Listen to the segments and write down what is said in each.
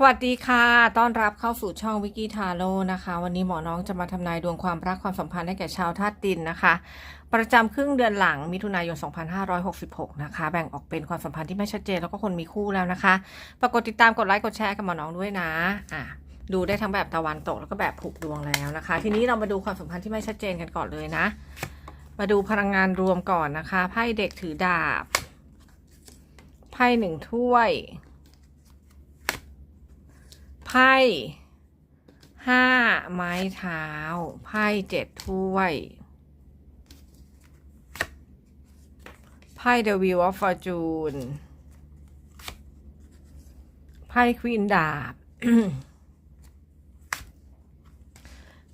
สวัสดีค่ะ ต้อนรับเข้าสู่ช่องวิกกี้ทาโร่นะคะ วันนี้หมอน้องจะมาทำนายดวงความรักความสัมพันธ์ให้แก่ชาวธาตุดินนะคะ ประจำครึ่งเดือนหลังมิถุนายน 2566 นะคะ แบ่งออกเป็นความสัมพันธ์ที่ไม่ชัดเจนแล้วก็คนมีคู่แล้วนะคะ ปรากฏติดตามกดไลค์กดแชร์กับหมอน้องด้วยนะอะดูได้ทั้งแบบตะวันตกแล้วก็แบบผูกดวงแล้วนะคะ ทีนี้เรามาดูความสัมพันธ์ที่ไม่ชัดเจนกันก่อนเลยนะ มาดูพลังงานรวมก่อนนะคะไพ่เด็กถือดาบไพ่หนึ่งถ้วย ไพ่ห้าไม้เท้า ไพ่เจ็ดถ้วย ไพ่ The Wheel of Fortune ไพ่ควีนดาบ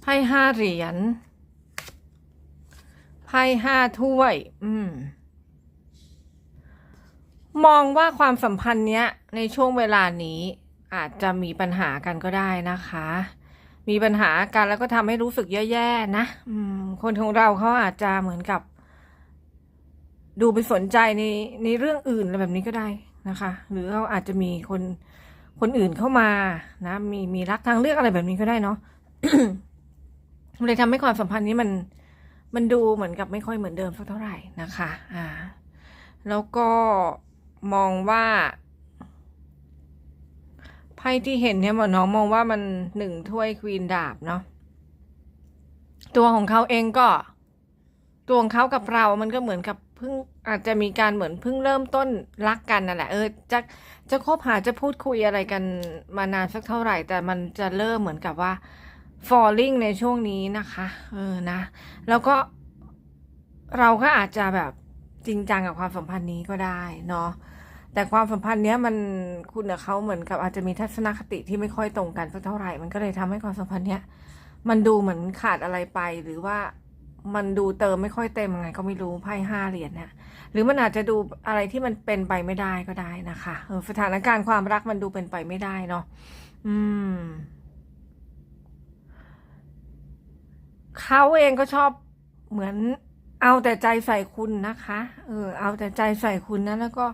ไพ่ห้าเหรียญ ไพ่ห้าถ้วย อืม มองว่าความสัมพันธ์เนี้ย ในช่วงเวลานี้ อาจจะมีปัญหากันก็ได้นะคะ มีปัญหากันแล้วก็ทำให้รู้สึกแย่ๆนะอืมคนของเราเขาอาจจะเหมือนกับ ดูไปสนใจในในเรื่องอื่นอะไรแบบนี้ก็ได้นะคะ หรือเขาอาจจะมีคนคนอื่นเข้ามานะ มีมีรักทางเลือกอะไรแบบนี้ก็ได้เนาะมันเลยทำให้ความสัมพันธ์นี้มันมันดูเหมือนกับไม่ค่อยเหมือนเดิมสักเท่าไหร่นะคะ อ่า แล้วก็มองว่าไพ่ที่เห็นเนี่ยหมอน้องมองว่ามันหนึ่งถ้วยควีนดาบเนาะตัวของเขาเองก็ ตัวของเขากับเรามันก็เหมือนกับเพิ่งอาจจะมีการเหมือนเพิ่งเริ่มต้นรักกันนั่นแหละเออจะจะคบหาจะพูดคุยอะไรกันมานานสักเท่าไหร่ แต่มันจะเริ่มเหมือนกับว่า falling ในช่วงนี้นะคะ เออนะ แล้วก็เราก็อาจจะแบบจริงจังกับความสัมพันธ์นี้ก็ได้เนาะ แต่ความสัมพันธ์เนี้ยมันคุณกับเขาเหมือนกับอาจจะมีทัศนคติที่ไม่ค่อยตรงกันสักเท่าไหร่ มันก็เลยทำให้ความสัมพันธ์เนี้ยมันดูเหมือนขาดอะไรไปหรือว่ามันดูเติมไม่ค่อยเต็มยังไง ก็ไม่รู้ไพ่ห้าเหรียญเนี่ยหรือมันอาจจะดูอะไรที่มันเป็นไปไม่ได้ก็ได้นะคะเออสถานการณ์ความรักมันดูเป็นไปไม่ได้เนาะอืมเขาเองก็ชอบเหมือนเอาแต่ใจใส่คุณนะคะ เออ เอาแต่ใจใส่คุณนะแล้วก็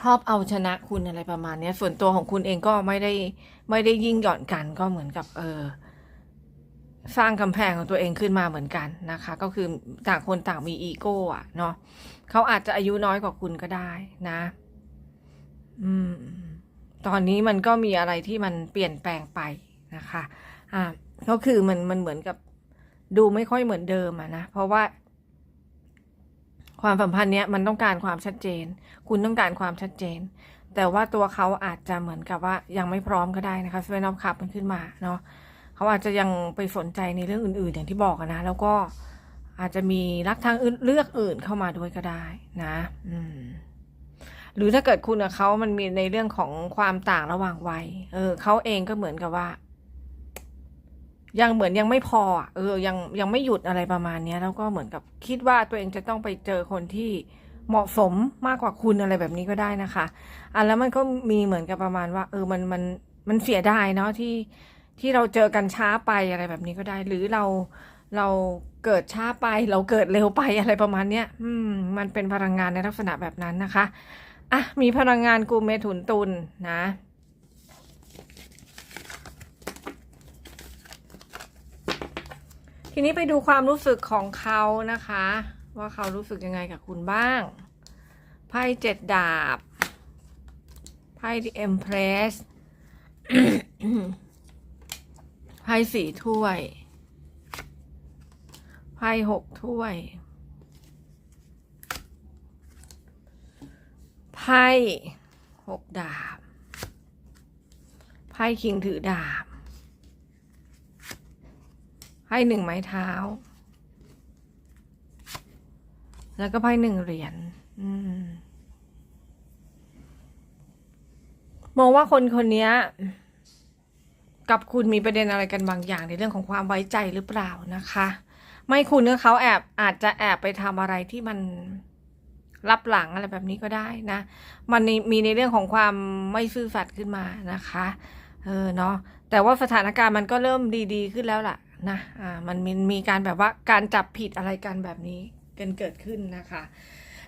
ชอบเอาชนะคุณอะไรประมาณเนี้ยส่วนตัวของคุณเองก็ไม่ได้ไม่ได้ยิ่งหย่อนกันก็เหมือนกับ เออ สร้างกำแพงของตัวเองขึ้นมาเหมือนกันนะคะ ก็คือต่างคนต่างมีอีโก้อะเนาะเขาอาจจะอายุน้อยกว่าคุณก็ได้นะ อืม ตอนนี้มันก็มีอะไรที่มันเปลี่ยนแปลงไปนะคะ อ่าก็คือมันมันเหมือนกับดูไม่ค่อยเหมือนเดิมอะนะ เพราะว่า ความสัมพันธ์เนี้ยมันต้องการความชัดเจน คุณต้องการความชัดเจน แต่ว่าตัวเขาอาจจะเหมือนกับว่ายังไม่พร้อมก็ได้นะคะสเวนอฟคัพมันขึ้นมาเนาะเขาอาจจะยังไปสนใจในเรื่องอื่น ๆ อย่างที่บอกนะ แล้วก็อาจจะมีรักทางอื่นเลือกอื่นเข้ามาด้วยก็ได้นะ อืมหรือถ้าเกิดคุณกับเขามันมีในเรื่องของความต่างระหว่างวัย เออเขาเองก็เหมือนกับว่า ยังเหมือนยังไม่พอเออยังยังไม่หยุดอะไรประมาณเนี้ยแล้วก็เหมือนกับคิดว่าตัวเองจะต้องไปเจอคนที่เหมาะสมมากกว่าคุณอะไรแบบนี้ก็ได้นะคะอะแล้วมันก็มีเหมือนกับประมาณว่า เออมันมันมันเสียดายเนาะที่ที่เราเจอกันช้าไปอะไรแบบนี้ก็ได้ หรือเราเราเกิดช้าไป เราเกิดเร็วไปอะไรประมาณเนี้ยอืม มันเป็นพลังงานในลักษณะแบบนั้นนะคะอะมีพลังงานกูเมถุนตุลนะ ทีนี้ไปดูความรู้สึกของเขานะคะ ว่าเขารู้สึกยังไงกับคุณบ้าง ไพ่เจ็ดดาบ ไพ่ The Empress ไพ่สี่ถ้วย ไพ่หกถ้วย ไพ่หกดาบ ไพ่คิงถือดาบ ไพ่หนึ่งไม้เท้า แล้วก็ไพ่หนึ่งเหรียญมองว่าคนคนนี้กับคุณมีประเด็นอะไรกันบางอย่างในเรื่องของความไว้ใจหรือเปล่านะคะ ไม่คุณกับเขาแอบอาจจะแอบไปทำอะไรที่มันรับหลังอะไรแบบนี้ก็ได้นะ มันมีในเรื่องของความไม่ซื่อสัตย์ขึ้นมานะคะ เออเนาะ แต่ว่าสถานการณ์มันก็เริ่มดี ๆ ขึ้นแล้วล่ะ นะอ่ามันมีมีการแบบว่าการจับผิดอะไรกันแบบนี้กันเกิดขึ้นนะคะ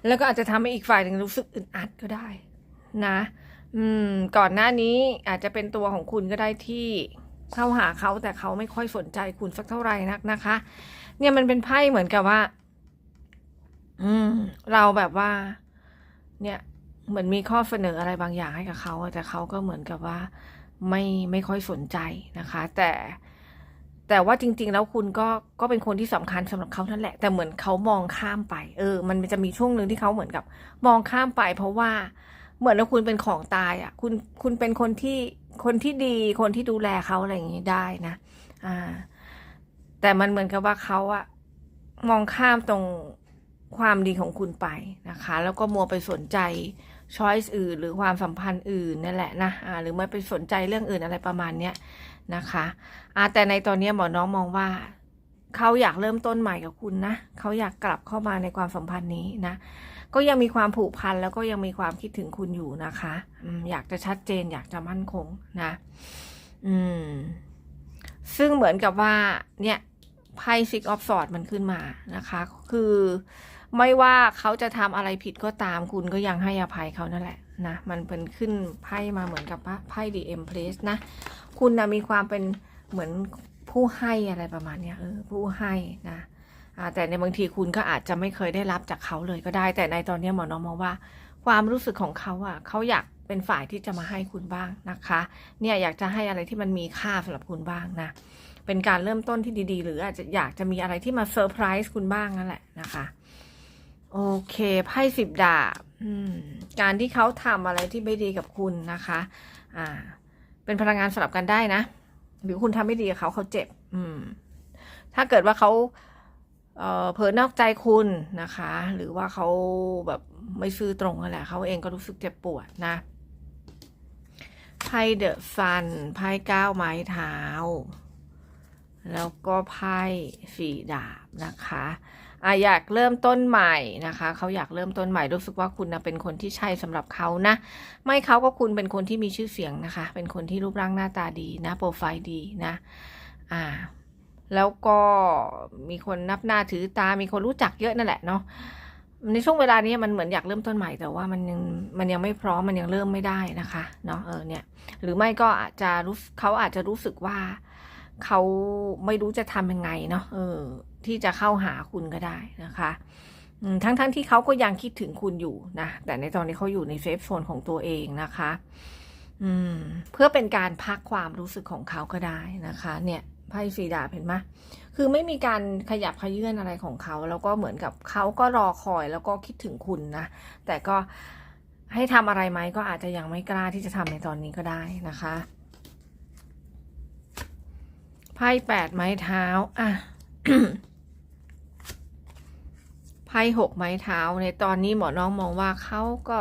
แล้วก็อาจจะทำให้อีกฝ่ายหนึ่งรู้สึกอึดอัดก็ได้นะ อืม ก่อนหน้านี้อาจจะเป็นตัวของคุณก็ได้ที่เข้าหาเขาแต่เขาไม่ค่อยสนใจคุณสักเท่าไหร่นักนะคะ เนี่ยมันเป็นไพ่เหมือนกับว่า อืม เราแบบว่า เนี่ย เหมือนมีข้อเสนออะไรบางอย่างให้กับเขาแต่เขาก็เหมือนกับว่า ไม่ไม่ค่อยสนใจนะคะ แต่ แต่ว่าจริง ๆ แล้วคุณก็ก็เป็นคนที่สำคัญสำหรับเขานั่นแหละ แต่เหมือนเขามองข้ามไปเออ มันจะมีช่วงหนึ่งที่เขาเหมือนกับ มองข้ามไป เพราะว่าเหมือนว่าคุณเป็นของตายอะ คุณคุณเป็นคนที่คนที่ดีคนที่ดูแลเขาอะไรอย่างนี้ได้นะอ่า แต่มันเหมือนกับว่าเขาอะมองข้ามตรงความดีของคุณไปนะคะ แล้วก็มัวไปสนใจช้อยส์อื่น หรือความสัมพันธ์อื่นนั่นแหละนะอ่าหรือไม่ไปสนใจเรื่องอื่นอะไรประมาณเนี้ย นะคะอ่าแต่ในตอนนี้หมอน้องมองว่าเขาอยากเริ่มต้นใหม่กับคุณนะเขาอยากกลับเข้ามาในความสัมพันธ์นี้นะ ก็ยังมีความผูกพันแล้วก็ยังมีความคิดถึงคุณอยู่นะคะอืมอยากจะชัดเจนอยากจะมั่นคงนะ อืม ซึ่งเหมือนกับว่า เนี่ยไพ่ซิกออฟสอดมันขึ้นมานะคะ คือไม่ว่าเขาจะทำอะไรผิดก็ตามคุณก็ยังให้อภัยเขานั่นแหละนะ มันเป็นขึ้นไพ่มาเหมือนกับไพ่ดีเอ็มเพลสนะ คุณนะมีความเป็นเหมือนผู้ให้อะไรประมาณเนี้ยเออผู้ให้นะแต่ในบางทีคุณก็อาจจะไม่เคยได้รับจากเขาเลยก็ได้ แต่ในตอนนี้หมอน้องมองว่า ความรู้สึกของเขาอะเขาอยากเป็นฝ่ายที่จะมาให้คุณบ้างนะคะ เนี่ยอยากจะให้อะไรที่มันมีค่าสำหรับคุณบ้างนะ เป็นการเริ่มต้นที่ดีๆ หรืออาจจะอยากจะมีอะไรที่มาเซอร์ไพรส์คุณบ้างนั่นแหละนะคะ โอเคไพ่สิบดาบการที่เขาทำอะไรที่ไม่ดีกับคุณนะคะ อ่า เป็นพลังงานสลับกันได้นะ หรือคุณทำไม่ดีกับเขาเขาเจ็บ อืม ถ้าเกิดว่าเขาเเผลอนอกใจคุณนะคะ หรือว่าเขาแบบไม่ซื่อตรงนั่นแหละเขาเองก็รู้สึกเจ็บปวดนะไพ่เดอะฟันไพ่ก้าวไม้เท้า แล้วก็ไพ่สีดาบนะคะอะอยากเริ่มต้นใหม่นะคะเขาอยากเริ่มต้นใหม่รู้สึกว่าคุณนะเป็นคนที่ใช่สำหรับเขานะ ไม่เขาก็คุณเป็นคนที่มีชื่อเสียงนะคะ เป็นคนที่รูปร่างหน้าตาดีนะโปรไฟล์ดีนะอ่าแล้วก็มีคนนับหน้าถือตา มีคนรู้จักเยอะนั่นแหละเนาะในช่วงเวลานี้มันเหมือนอยากเริ่มต้นใหม่แต่ว่ามันยังมันยังไม่พร้อมมันยังเริ่มไม่ได้นะคะเนาะเออเนี่ยหรือไม่ก็อาจจะรู้เขาอาจจะรู้สึกว่า เขาไม่รู้จะทำยังไงเนาะเออ ที่จะเข้าหาคุณก็ได้นะคะทั้งๆทที่เขาก็ยังคิดถึงคุณอยู่นะแต่ในตอนนี้เขาอยู่ในเซฟโซนของตัวเองนะคะ อืม เพื่อเป็นการพักความรู้สึกของเขาก็ได้นะคะ เนี่ยไพ่สีดาเห็นไหมคือไม่มีการขยับขยื่นอะไรของเขา แล้วก็เหมือนกับเขาก็รอคอยแล้วก็คิดถึงคุณนะแต่ก็ให้ทำอะไรไหมก็อาจจะยังไม่กล้าที่จะทำในตอนนี้ก็ได้นะคะ ไพ่แปดไม้เท้า อะ ไพ่หกไม้เท้า ในตอนนี้หมอน้องมองว่าเขาก็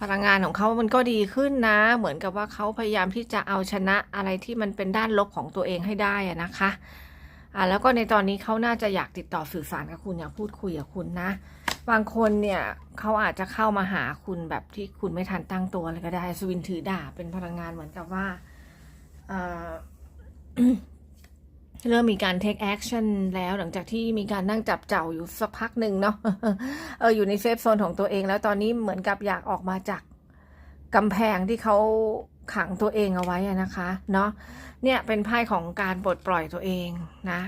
พลังงานของเขามันก็ดีขึ้นนะ เหมือนกับว่าเขาพยายามที่จะเอาชนะอะไรที่มันเป็นด้านลบของตัวเองให้ได้อะนะคะ อ่าแล้วก็ในตอนนี้เขาน่าจะอยากติดต่อสื่อสารกับคุณอยากพูดคุยกับคุณนะ บางคนเนี่ยเขาอาจจะเข้ามาหาคุณแบบที่คุณไม่ทันตั้งตัวเลยก็ได้สวินถือดาบเป็นพลังงานเหมือนกับว่าเอ่อ เริ่มมีการ take action แล้วหลังจากที่มีการนั่งจับเจ้าอยู่สักพักหนึ่งเนาะเอออยู่ในเซฟโซนของตัวเองแล้วตอนนี้เหมือนกับอยากออกมาจากกำแพงที่เขาขังตัวเองเอาไว้นะคะเนาะเนี่ยเป็นไพ่ของการปลดปล่อยตัวเองนะ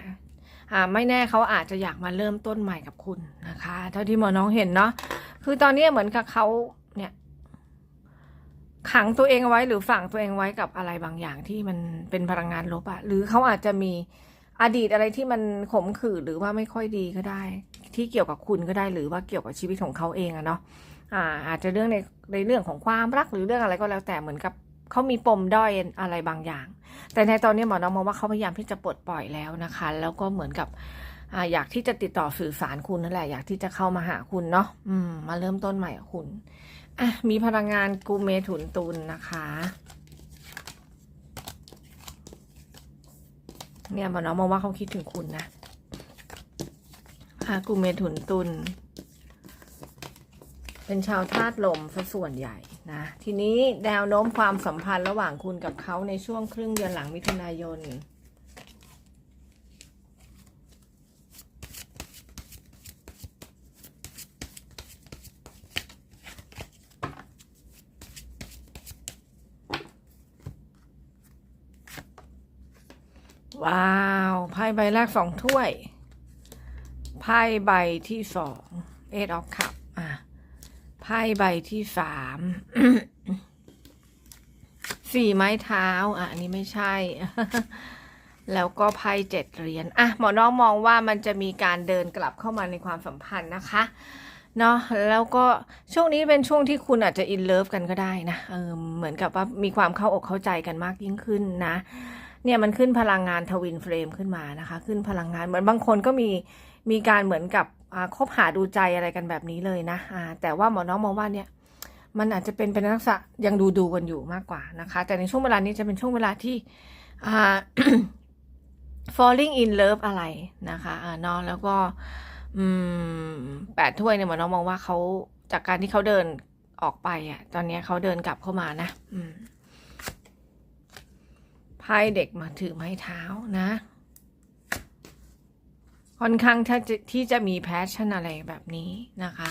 อ่าไม่แน่เขาอาจจะอยากมาเริ่มต้นใหม่กับคุณนะคะ เท่าที่หมอน้องเห็นเนาะคือตอนนี้เหมือนกับเขาเนี่ย ขังตัวเองไว้หรือฝังตัวเองไว้กับอะไรบางอย่างที่มันเป็นพลังงานลบอะหรือเขาอาจจะมีอดีตอะไรที่มันขมขื่นหรือว่าไม่ค่อยดีก็ได้ ที่เกี่ยวกับคุณก็ได้หรือว่าเกี่ยวกับชีวิตของเขาเองอะเนาะอ่า อาจจะเรื่องในในเรื่องของความรักหรือเรื่องอะไรก็แล้วแต่เหมือนกับเขามีปมด้อยอะไรบางอย่าง แต่ในตอนนี้หมอน้องมองว่าเขาพยายามที่จะปลดปล่อยแล้วนะคะ แล้วก็เหมือนกับออยากที่จะติดต่อสื่อสารคุณนั่นแหละ อยากที่จะเข้ามาหาคุณเนาะอืม มาเริ่มต้นใหม่กับคุณ อะ มีพลังงานกูเมถุนตุลนะคะ เนี่ยมันน้องมองว่าเขาคิดถึงคุณนะอะกูเมถุนตุลเป็นชาวธาตุลมซะส่วนใหญ่นะ ทีนี้แนวโน้มความสัมพันธ์ระหว่างคุณกับเขาในช่วงครึ่งเดือนหลังมิถุนายน อ ว้าวไพ่ ใบแรกสองถ้วย ไพ่ใบที่สองเอ of ออคัพอะไพ่ใบที่สามสี่ไม้เท้า อะ อันนี้ไม่ใช่ แล้วก็ไพ่เจ็ดเหรียญอะหมอน้องมองว่ามันจะมีการเดินกลับเข้ามาในความสัมพันธ์นะคะเนาะแล้วก็ช่วงนี้เป็นช่วงที่คุณอาจจะอินเลิฟกันก็ได้นะเออเหมือนกับว่ามีความเข้าอกเข้าใจกันมากยิ่งขึ้นนะ เนี่ยมันขึ้นพลังงานทวินเฟรมขึ้นมานะคะ ขึ้นพลังงานเหมือนบางคนก็มีมีการเหมือนกับคบหาดูใจอะไรกันแบบนี้เลยนะแต่ว่าหมอน้องมองว่าเนี่ยมันอาจจะเป็นเป็นลักษณะยังดูดูกันอยู่มากกว่านะคะ แต่ในช่วงเวลานี้จะเป็นช่วงเวลาที่อ่า falling in love อะไรนะคะอ่าเนาะแล้วก็อืมแปดถ้วยเนี่ยหมอน้องมองว่าเขาจากการที่เขาเดินออกไปอะ ตอนนี้เขาเดินกลับเข้ามานะ อืม ไพ่เด็กมาถือไม้เท้านะ ค่อนข้างที่จะที่จะมีแพชชั่นอะไรแบบนี้นะคะ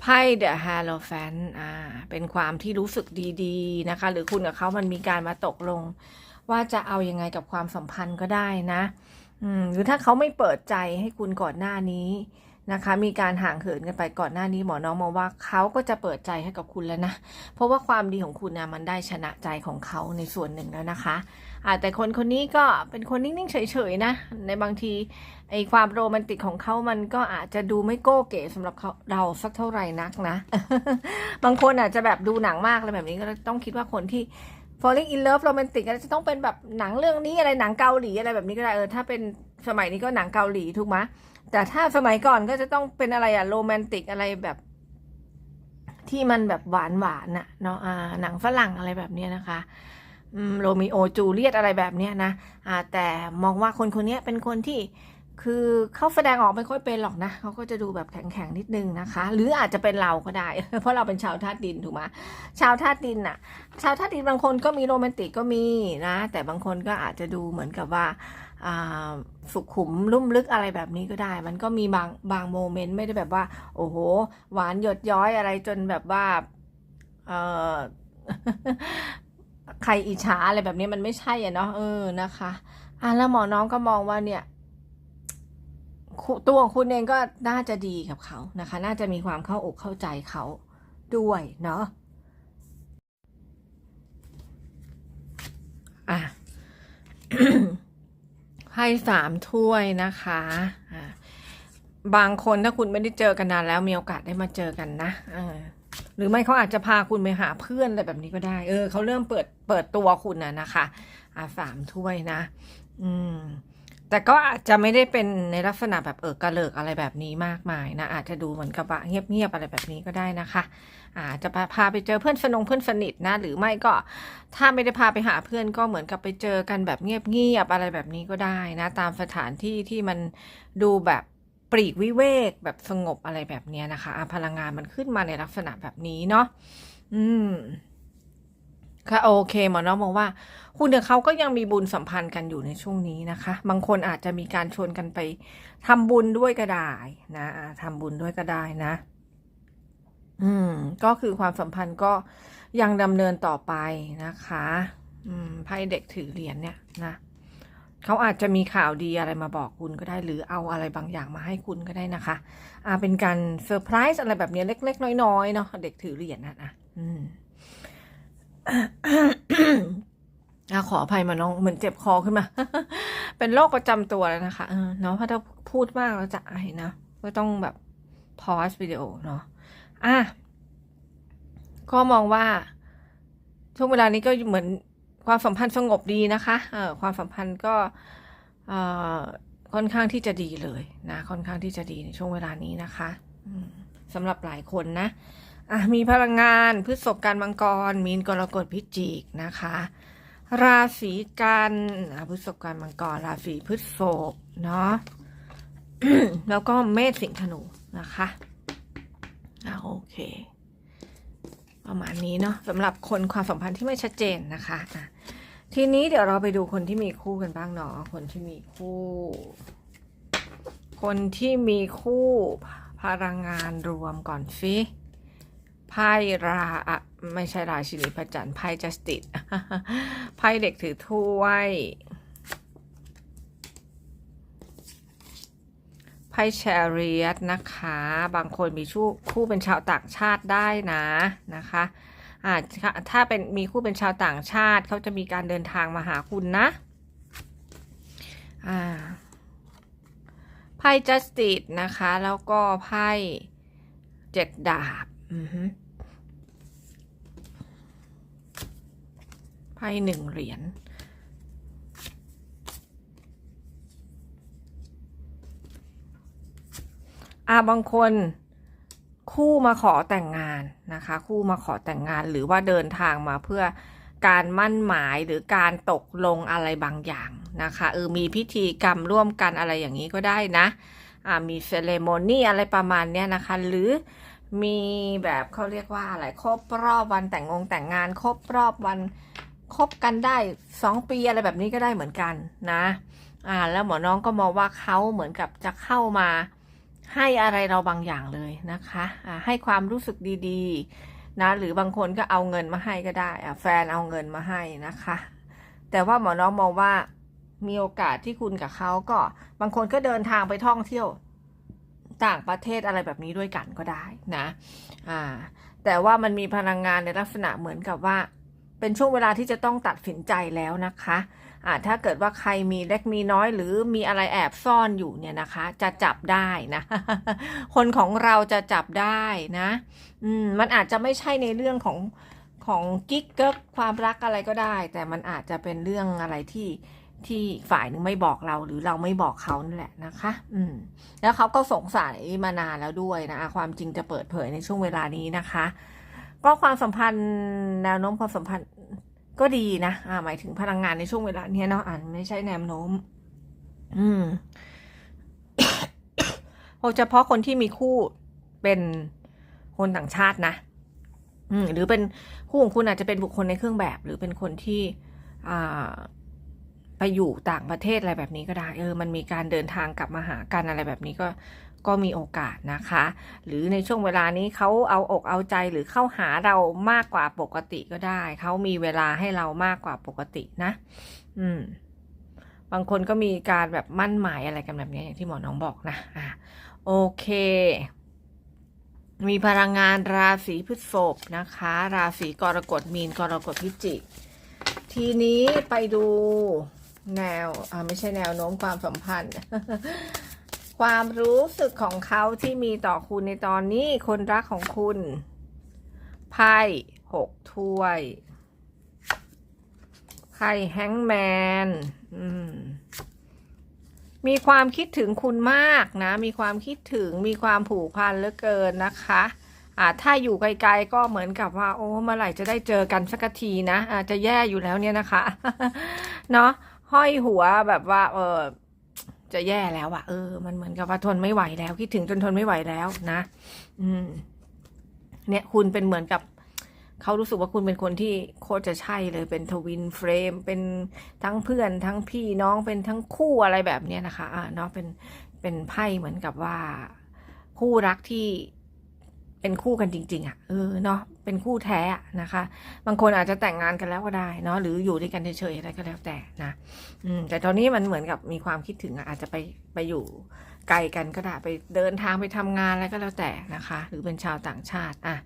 ไพ่ The Hierophant อ่า เป็นความที่รู้สึกดีๆนะคะ หรือคุณกับเขามันมีการมาตกลง ว่าจะเอายังไงกับความสัมพันธ์ก็ได้นะ อืม หรือถ้าเขาไม่เปิดใจให้คุณก่อนหน้านี้ นะคะ มีการห่างเหินกันไปก่อนหน้านี้หมอน้องมองว่าเขาก็จะเปิดใจให้กับคุณแล้วนะ เพราะว่าความดีของคุณนะมันได้ชนะใจของเขาในส่วนหนึ่งแล้วนะคะอาแต่คนคนนี้ก็เป็นคนนิ่ง ๆ เฉย ๆ นะ ในบางทีไอความโรแมนติกของเขามันก็อาจจะดูไม่โก้เก๋สำหรับเขาเราสักเท่าไหร่นักนะ บางคนอาจจะแบบดูหนังมากอะไรแบบนี้ก็ต้องคิดว่าคนที่ falling in love romantic อาจจะต้องเป็นแบบหนังเรื่องนี้อะไรหนังเกาหลีอะไรแบบนี้ก็ได้เออถ้าเป็นสมัยนี้ก็หนังเกาหลีถูกไหม แต่ถ้าสมัยก่อนก็จะต้องเป็นอะไรอะโรแมนติกอะไรแบบ ที่มันแบบหวานหวานน่ะเนาะอ่าหนังฝรั่งอะไรแบบเนี้ยนะคะโรมิโอจูเลียตอะไรแบบเนี้ยนะอ่าแต่มองว่าคนคนนี้เป็นคนที่คือเขาแสดงออกไม่ค่อยเป็นหรอกนะเขาก็จะดูแบบแข็งๆนิดนึงนะคะ หรืออาจจะเป็นเราก็ได้ เพราะเราเป็นชาวธาตุดินถูกไหมชาวธาตุดินน่ะชาวธาตุดินบางคนก็มีโรแมนติกก็มีนะ แต่บางคนก็อาจจะดูเหมือนกับว่า สุขุมลุ่มลึกอะไรแบบนี้ก็ได้ มันก็มีบางบางโมเมนต์ไม่ได้แบบว่า โอ้โห หวานหยดย้อยอะไรจนแบบว่าเออใครอิจฉาอะไรแบบนี้มันไม่ใช่อะเนาะเออนะคะอะแล้วหมอน้องก็มองว่าเนี่ยตัวของคุณเองก็น่าจะดีกับเขานะคะ น่าจะมีความเข้าอกเข้าใจเขาด้วยเนาะอะ ให้สามถ้วยนะคะะบางคนถ้าคุณไม่ได้เจอกันนานแล้วมีโอกาสได้มาเจอกันนะหรือไม่เขาอาจจะพาคุณไปหาเพื่อนอะไรแบบนี้ก็ได้ เออเขาเริ่มเปิดเปิดตัวคุณนะนะคะ อะสามถ้วยนะ อืม แต่ก็อาจจะไม่ได้เป็นในลักษณะแบบเออกระเลิกอะไรแบบนี้มากมายนะ อาจจะดูเหมือนกับว่าเงียบๆอะไรแบบนี้ก็ได้นะคะ อาจจะพาพาไปเจอเพื่อนสนงเพื่อนสนิทนะ หรือไม่ก็ถ้าไม่ได้พาไปหาเพื่อนก็เหมือนกับไปเจอกันแบบเงียบๆอะไรแบบนี้ก็ได้นะ ตามสถานที่ที่มันดูแบบปลีกวิเวกแบบสงบอะไรแบบนี้นะคะพลังงานมันขึ้นมาในลักษณะแบบนี้เนาะอืม ค่ะโอเคหมอน้องมองว่า คุณกับเขาก็ยังมีบุญสัมพันธ์กันอยู่ในช่วงนี้นะคะ บางคนอาจจะมีการชวนกันไปทำบุญด้วยก็ได้นะอ่าทำบุญด้วยก็ได้นะ อืม ก็คือความสัมพันธ์ก็ยังดำเนินต่อไปนะคะ อืมไพ่เด็กถือเหรียญเนี่ยนะเขาอาจจะมีข่าวดีอะไรมาบอกคุณก็ได้ หรือเอาอะไรบางอย่างมาให้คุณก็ได้นะคะอ่าเป็นการเซอร์ไพรส์อะไรแบบนี้เล็ก ๆ น้อยๆเนาะเด็กถือเหรียญนะนะอืม อขออภัยมาน้องเหมือนเจ็บคอขึ้นมา เป็นโรคประจำตัวแล้วนะคะเออเนาะเพราะถ้าพูดมากแล้วจะไอนะก็ต้องแบบพอสวิดีโอเนาะอะก็มองว่าช่วงเวลานี้ก็เหมือนความสัมพันธ์สงบดีนะคะเออความสัมพันธ์ก็เอ่อค่อนข้างที่จะดีเลยนะ ค่อนข้างที่จะดีในช่วงเวลานี้นะคะสำหรับหลายคนนะ อะมีพลังงานพฤษภการมังกร มีนกรกฎพิจิกนะคะ ราศีกันพฤษภการมังกร ราศีพฤษภเนาะแล้วก็เมษสิงห์ธนูนะคะอะโอเค ประมาณนี้เนาะสำหรับคนความสัมพันธ์ที่ไม่ชัดเจนนะคะอะทีนี้เดี๋ยวเราไปดูคนที่มีคู่กันบ้างเนาะคนที่มีคู่ คนที่มีคู่พลังงานรวมก่อนฟิ ไพ่ราไม่ใช่ราชินีพระจันทร์ไพ่จัสติสไพ่เด็กถือถ้วยไพ่แชรียตนะคะ บางคนมีชู้คู่เป็นชาวต่างชาติได้นะนะคะอาจถ้าเป็นมีคู่เป็นชาวต่างชาติเขาจะมีการเดินทางมาหาคุณนะไพ่จัสติสนะคะ แล้วก็ไพ่เจ็ดดาบ อือ พ่หนึ่งเหรียญอ่าบางคนคู่มาขอแต่งงานนะคะ คู่มาขอแต่งงานหรือว่าเดินทางมาเพื่อการมั่นหมายหรือการตกลงอะไรบางอย่างนะคะเออมีพิธีกรรมร่วมกันอะไรอย่างนี้ก็ได้นะอ่ามีเซเลโมนี่อะไรประมาณเนี้ยนะคะ หรือมีแบบเขาเรียกว่าอะไรครบรอบวันแต่งงงแต่งงาน ครบรอบวัน คบกันได้สองปีอะไรแบบนี้ก็ได้เหมือนกันนะ อ่า แล้วหมอน้องก็มองว่าเขาเหมือนกับจะเข้ามาให้อะไรเราบางอย่างเลยนะคะะให้ความรู้สึกดีๆ นะ หรือบางคนก็เอาเงินมาให้ก็ได้อะแฟนเอาเงินมาให้นะคะ แต่ว่าหมอน้องมองว่ามีโอกาสที่คุณกับเขาก็บางคนก็เดินทางไปท่องเที่ยวต่างประเทศอะไรแบบนี้ด้วยกันก็ได้นะ อ่า แต่ว่ามันมีพลังงานในลักษณะเหมือนกับว่า เป็นช่วงเวลาที่จะต้องตัดสินใจแล้วนะคะอ่าถ้าเกิดว่าใครมีเล็กมีน้อยหรือมีอะไรแอบซ่อนอยู่เนี่ยนะคะ จะจับได้นะ คนของเราจะจับได้นะอืมมันอาจจะไม่ใช่ในเรื่องของของกิ๊กเกิกความรักอะไรก็ได้ แต่มันอาจจะเป็นเรื่องอะไรที่ที่ฝ่ายหนึงไม่บอกเราหรือเราไม่บอกเขานั่นแหละนะคะ อืม แล้วเขาก็สงสัยมานานแล้วด้วยนะอะความจริงจะเปิดเผยในช่วงเวลานี้นะคะ ก็ความสัมพันธ์แนวโน้มความสัมพันธ์ ก็ดีนะอ่าหมายถึงพลังงานในช่วงเวลาเนี้ยเนาะอ่านไม่ใช่แนวโน้ม อืมโดยเฉพาะคนที่มีคู่เป็นคนต่างชาตินะ อืม หรือเป็นคู่ของคุณอาจจะเป็นบุคคลในเครื่องแบบ หรือเป็นคนที่อ่าไปอยู่ต่างประเทศอะไรแบบนี้ก็ได้ เออ มันมีการเดินทางกลับมาหากันอะไรแบบนี้ก็ ก็มีโอกาสนะคะ หรือในช่วงเวลานี้เขาเอาอกเอาใจหรือเข้าหาเรามากกว่าปกติก็ได้ เขามีเวลาให้เรามากกว่าปกตินะ อืม บางคนก็มีการแบบมั่นหมายอะไรกันแบบนี้อย่างที่หมอน้องบอกนะอะโอเค มีพลังงานราศีพฤษภนะคะ ราศีกรกฎมีนกรกฎพิจิก ทีนี้ไปดูแนว อ่าไม่ใช่แนวโน้มความสัมพันธ์ ความรู้สึกของเขาที่มีต่อคุณในตอนนี้ คนรักของคุณ ไพ่หกถ้วย ไพ่แฮงแมน อืมมีความคิดถึงคุณมากนะ มีความคิดถึง มีความผูกพันเหลือเกินนะคะอ่าถ้าอยู่ไกลๆก็เหมือนกับว่า โอ้เมื่อไหร่จะได้เจอกันสักทีนะอาจจะแย่อยู่แล้วเนี่ยนะคะ เนาะห้อยหัวแบบว่า เออ จะแย่แล้วอะเออ มันเหมือนกับว่าทนไม่ไหวแล้ว คิดถึงจนทนไม่ไหวแล้วนะ อืม เนี่ยคุณเป็นเหมือนกับเขารู้สึกว่าคุณเป็นคนที่โคตรจะใช่เลยเป็นทวินเฟรม เป็นทั้งเพื่อน ทั้งพี่น้องเป็นทั้งคู่อะไรแบบเนี้ยนะคะ อ่าเนาะเป็นเป็นไพ่เหมือนกับว่า คู่รักที่ เป็นคู่กันจริง ๆ อะเออเนาะเป็นคู่แท้นะคะ บางคนอาจจะแต่งงานกันแล้วก็ได้เนาะหรืออยู่ด้วยกันเฉยๆอะไรก็แล้วแต่นะอืมแต่ตอนนี้มันเหมือนกับมีความคิดถึงอะอาจจะไปไปอยู่ไกลกันก็ได้ไปเดินทางไปทำงานอะไรก็แล้วแต่นะคะ หรือเป็นชาวต่างชาติอะ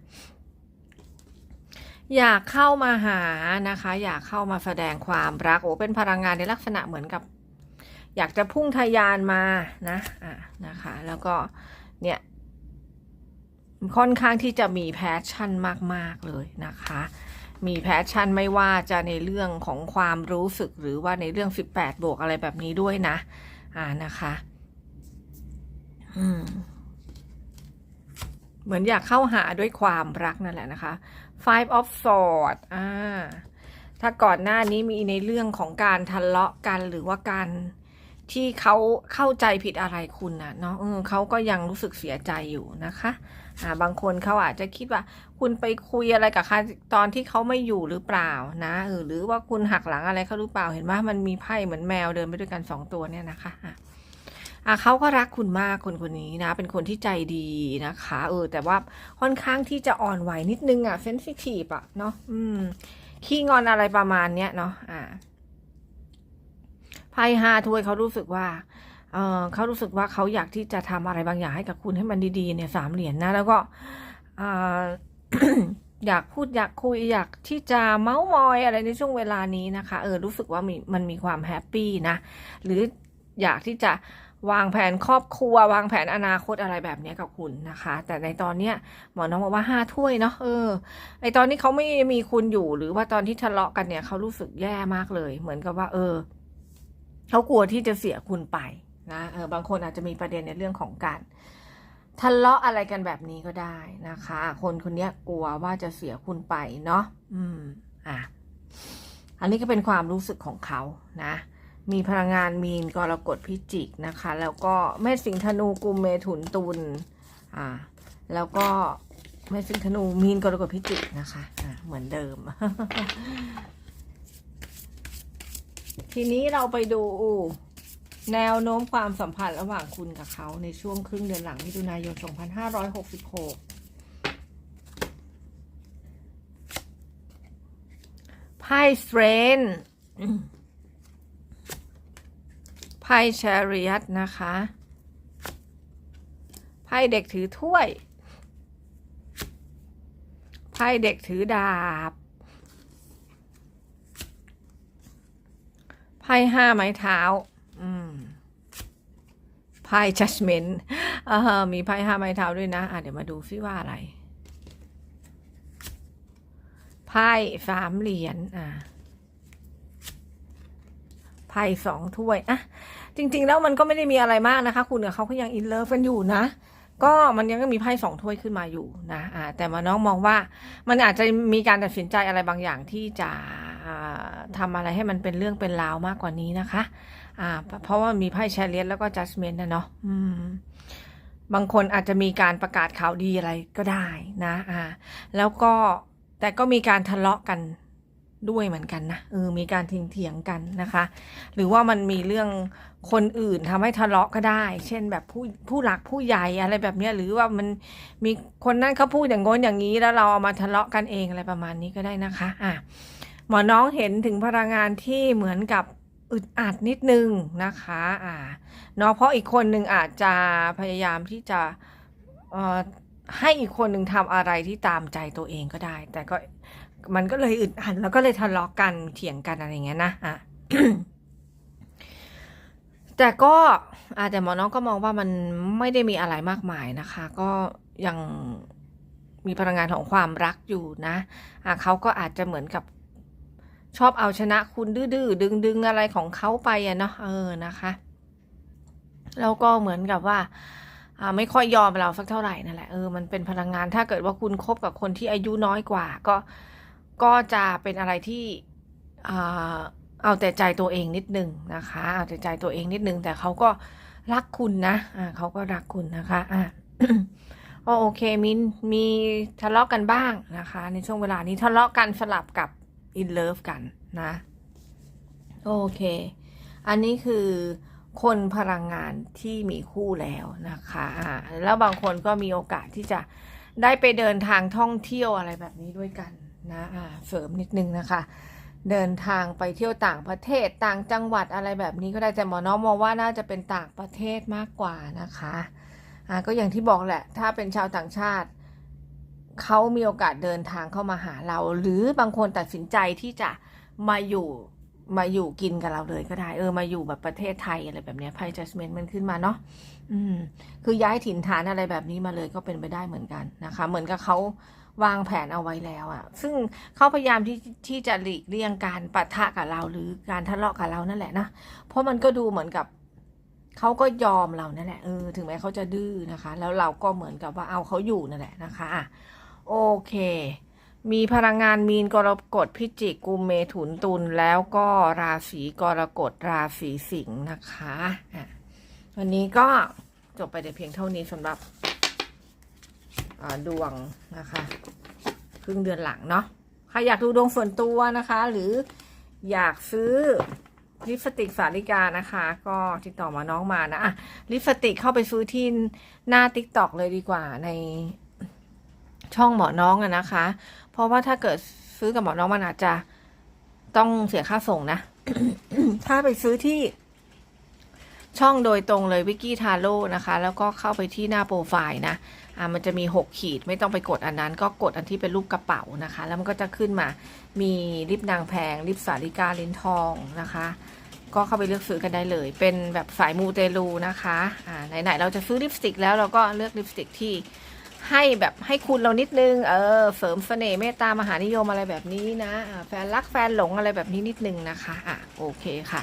อยากเข้ามาหานะคะ อยากเข้ามาแสดงความรักโอ้เป็นพลังงานในลักษณะเหมือนกับ อยากจะพุ่งทะยานมานะอะนะคะ แล้วก็เนี่ย ค่อนข้างที่จะมีแพชชั่นมาก ๆ เลยนะคะ มีแพชชั่นไม่ว่าจะในเรื่องของความรู้สึกหรือว่าในเรื่อง 18 บวกอะไรแบบนี้ด้วยนะ อ่านะคะ อืม เหมือนอยากเข้าหาด้วยความรักนั่นแหละนะคะ Five of Swords อ่า ถ้าก่อนหน้านี้มีในเรื่องของการทะเลาะกันหรือว่าการที่เขาเข้าใจผิดอะไรคุณนะเนาะเออเขาก็ยังรู้สึกเสียใจอยู่นะคะ อ่าบางคนเขาอาจจะคิดว่า คุณไปคุยอะไรกับใครตอนที่เขาไม่อยู่หรือเปล่านะเออหรือว่าคุณหักหลังอะไรเขาหรือเปล่าเห็นว่ามันมีไพ่เหมือนแมวเดินไปด้วยกันสองตัวเนี่ยนะคะอะอะเขาก็รักคุณมากคนคนนี้นะ เป็นคนที่ใจดีนะคะ เออ แต่ว่าค่อนข้างที่จะอ่อนไหวนิดนึงอะเซนซิทีฟอะเนาะอืมขี้งอนอะไรประมาณเนี้ยเนาะอ่าไพ่ห้าถ้วยเขารู้สึกว่า เเขารู้สึกว่าเขาอยากที่จะทำอะไรบางอย่างให้กับคุณให้มันดีๆเนี่ยสามเหรียญนะแล้วก็ออยากพูดอยากคุยอยากที่จะเมาส์มอยอะไรในช่วงเวลานี้นะคะ เออรู้สึกว่ามีมันมีความแฮปปี้นะ หรืออยากที่จะวางแผนครอบครัว วางแผนอนาคตอะไรแบบนี้กับคุณนะคะ แต่ในตอนเนี้ยหมอน้องบอกว่าห้าถ้วยเนาะเออไอตอนนี้เขาไม่มีคุณอยู่หรือว่าตอนที่ทะเลาะกันเนี่ยเขารู้สึกแย่มากเลย เหมือนกับว่า เออเขากลัวที่จะเสียคุณไป นะเออบางคนอาจจะมีประเด็นในเรื่องของการทะเลาะอะไรกันแบบนี้ก็ได้นะคะ คนคนนี้กลัวว่าจะเสียคุณไปเนาะอืมอะอันนี้ก็เป็นความรู้สึกของเขานะ มีพลังงานมีนกรกฎพิจิกนะคะ แล้วก็แม่สิงห์ธนูกุมเมถุนตุลอ่า แล้วก็แม่สิงห์ธนูมีนกรกฎพิจิกนะคะอ่าเหมือนเดิม ทีนี้เราไปดู แนวโน้มความสัมพันธ์ระหว่างคุณกับเขาในช่วงครึ่งเดือนหลังมิถุนายน 2566 ไพ่สเตรนไพ่แชริอตนะคะ ไพ่เด็กถือถ้วย ไพ่เด็กถือดาบ ไพ่ห้าไม้เท้า ไพ่ judgment เออมีไพ่ห้าไม้เท้าด้วยนะะเดี๋ยวมาดูซิว่าอะไร ไพ่สามเหรียญอะไพ่สองถ้วยอะจริง ๆ แล้วมันก็ไม่ได้มีอะไรมากนะคะ คุณกับเขาก็ยังอินเลิฟกันอยู่นะก็มันยังมีไพ่สองถ้วยขึ้นมาอยู่นะอ่าแต่มาน้องมองว่ามันอาจจะมีการตัดสินใจอะไรบางอย่างที่จะอ่าทำอะไรให้มันเป็นเรื่องเป็นราวมากกว่านี้นะคะ อ่า เพราะว่ามีไพ่แชร์เลียนแล้วก็จัสเมนนะเนาะอืม บางคนอาจจะมีการประกาศข่าวดีอะไรก็ได้นะ อ่า แล้วก็แต่ก็มีการทะเลาะกันด้วยเหมือนกันนะเออมีการทิ้งเถียงกันนะคะ หรือว่ามันมีเรื่องคนอื่นทำให้ทะเลาะก็ได้ เช่นแบบผู้ผู้หลักผู้ใหญ่อะไรแบบเนี้ยหรือว่ามันมีคนนั้นเขาพูดอย่างโน้นอย่างนี้แล้วเราเอามาทะเลาะกันเองอะไรประมาณนี้ก็ได้นะคะ อะหมอน้องเห็นถึงพลังงานที่เหมือนกับ อึดอัดนิดนึงนะคะอ่าเนาะเพราะอีกคนหนึ่งอาจจะพยายามที่จะเอ่อให้อีกคนหนึ่งทำอะไรที่ตามใจตัวเองก็ได้ แต่ก็มันก็เลยอึดอัดแล้วก็เลยทะเลาะกันเถียงกันอะไรอย่างเงี้ยนะอะแต่ก็อาจจะหมอน้องก็มองว่ามันไม่ได้มีอะไรมากมายนะคะ ก็ยังมีพลังงานของความรักอยู่นะอะเขาก็อาจจะเหมือนกับ ชอบเอาชนะคุณดื้อๆดึงๆอะไรของเขาไปอะเนาะเออนะคะแล้วก็เหมือนกับว่าไม่ค่อยยอมเราสักเท่าไหร่นั่นแหละเออมันเป็นพลังงานถ้าเกิดว่าคุณคบกับคนที่อายุน้อยกว่า ก็ก็จะเป็นอะไรที่เอาแต่ใจตัวเองนิดนึงนะคะ เอาแต่ใจตัวเองนิดนึงแต่เขาก็รักคุณนะอ่าเขาก็รักคุณนะคะอ่าก็โอเคมีมีทะเลาะกันบ้างนะคะ ในช่วงเวลานี้ทะเลาะกันสลับกับ อินเลิฟกันนะ โอเค อันนี้คือคนพลังงานที่มีคู่แล้วนะคะ แล้วบางคนก็มีโอกาสที่จะได้ไปเดินทางท่องเที่ยวอะไรแบบนี้ด้วยกันนะอ่าเสริมนิดนึงนะคะ เดินทางไปเที่ยวต่างประเทศต่างจังหวัดอะไรแบบนี้ก็ได้แต่หมอน้องมองว่าน่าจะเป็นต่างประเทศมากกว่านะคะอ่าก็อย่างที่บอกแหละ ถ้าเป็นชาวต่างชาติ เขามีโอกาสเดินทางเข้ามาหาเรา หรือบางคนตัดสินใจที่จะมาอยู่มาอยู่กินกับเราเลยก็ได้ เออมาอยู่แบบประเทศไทยอะไรแบบเนี้ยไพ่จัสเมนมันขึ้นมาเนาะอืม คือย้ายถิ่นฐานอะไรแบบนี้มาเลยก็เป็นไปได้เหมือนกันนะคะ เหมือนกับเขาวางแผนเอาไว้แล้วอะซึ่งเขาพยายามที่ที่จะหลีกเลี่ยงการปะทะกับเรา หรือการทะเลาะกับเรานั่นแหละนะเพราะมันก็ดูเหมือนกับเขาก็ยอมเรานั่นแหละเออถึงแม้เขาจะดื้อนะคะ แล้วเราก็เหมือนกับว่าเอาเขาอยู่นั่นแหละนะคะอะ โอเค มีพลังงานมีนกรกฎพิจิกกุมเมถุนตุลแล้วก็ราศีกรกฎราศีสิงห์นะคะวันนี้ก็จบไปแต่เพียงเท่านี้สำหรับดวงนะคะครึ่งเดือนหลังเนาะใครอยากดูดวงส่วนตัวนะคะ หรืออยากซื้อลิปสติกสาริกานะคะ ก็ติดต่อมาน้องมานะอะลิปสติกเข้าไปซื้อที่หน้าติ๊กตอกเลยดีกว่าใน ช่องหมอน้องอะนะคะ เพราะว่าถ้าเกิดซื้อกับหมอน้องมันอาจจะต้องเสียค่าส่งนะ ถ้าไปซื้อที่ช่องโดยตรงเลยวิกกี้ทาโร่นะคะ แล้วก็เข้าไปที่หน้าโปรไฟล์นะอ่ามันจะมี 6 ขีดไม่ต้องไปกดอันนั้น ก็กดอันที่เป็นรูปกระเป๋านะคะ แล้วมันก็จะขึ้นมามีลิปนางแพงลิปสาริกาลิ้นทองนะคะ ก็เข้าไปเลือกซื้อกันได้เลย เป็นแบบสายมูเตลูนะคะอ่าไหนๆเราจะซื้อลิปสติกแล้วเราก็เลือกลิปสติกที่ ให้แบบให้คุณเรานิดนึง เออเสริมเสน่ห์เมตตามหานิยมอะไรแบบนี้นะแฟนรักแฟนหลงอะไรแบบนี้นิดนึงนะคะอะโอเคค่ะ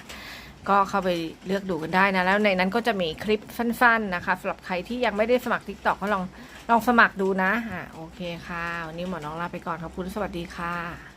ก็เข้าไปเลือกดูกันได้นะ แล้วในนั้นก็จะมีคลิปสั้นๆนะคะสำหรับใครที่ยังไม่ได้สมัคร TikTok ก็ลองลองสมัครดูนะอะโอเคค่ะ วันนี้หมอน้องลาไปก่อนขอบคุณสวัสดีค่ะ